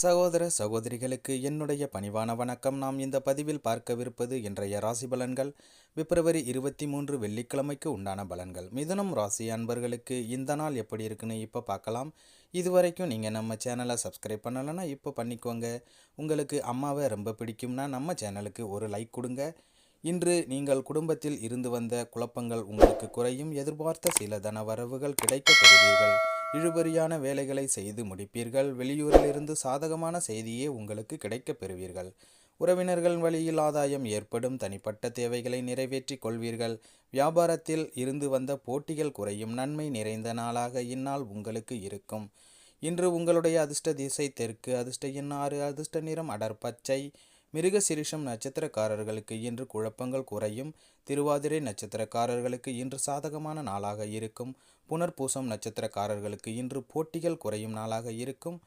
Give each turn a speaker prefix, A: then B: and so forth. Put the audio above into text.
A: சகோதர சகோதரிகளுக்கு என்னுடைய பணிவான வணக்கம். நாம் இந்த பதிவில் பார்க்கவிருப்பது இன்றைய ராசி பலன்கள். பிப்ரவரி இருபத்தி மூன்று வெள்ளிக்கிழமைக்கு உண்டான பலன்கள். மிதுனம் ராசி அன்பர்களுக்கு இந்த நாள் எப்படி இருக்குன்னு இப்போ பார்க்கலாம். இது வரைக்கும் நீங்கள் நம்ம சேனலை சப்ஸ்கிரைப் பண்ணலைன்னா இப்போ பண்ணிக்கோங்க. உங்களுக்கு அம்மாவை ரொம்ப பிடிக்கும்னா நம்ம சேனலுக்கு ஒரு லைக் கொடுங்க. இன்று நீங்கள் குடும்பத்தில் இருந்து வந்த குழப்பங்கள் உங்களுக்கு குறையும். எதிர்பார்த்த சில தன வரவுகள் கிடைக்கப்படுவீர்கள் இழுபறியான வேலைகளை செய்து முடிப்பீர்கள். வெளியூரிலிருந்து சாதகமான செய்தியே உங்களுக்கு கிடைக்கப் பெறுவீர்கள். உறவினர்கள் வழியில் ஆதாயம் ஏற்படும். தனிப்பட்ட தேவைகளை நிறைவேற்றிக் கொள்வீர்கள். வியாபாரத்தில் இருந்து வந்த போட்டிகள் குறையும். நன்மை நிறைந்த நாளாக இந்நாள் உங்களுக்கு இருக்கும். இன்று உங்களுடைய அதிர்ஷ்ட திசை தெற்கு அதிர்ஷ்ட எண் ஆறு அதிர்ஷ்ட நிறம் அடர் மிருகசிரிஷம் மிருக சிரிஷம் நட்சத்திரக்காரர்களுக்கு இன்று குழப்பங்கள் குறையும். திருவாதிரை நட்சத்திரக்காரர்களுக்கு இன்று சாதகமான நாளாக இருக்கும். புனர்பூசம் நட்சத்திரக்காரர்களுக்கு இன்று போட்டிகள் குறையும் நாளாக இருக்கும்.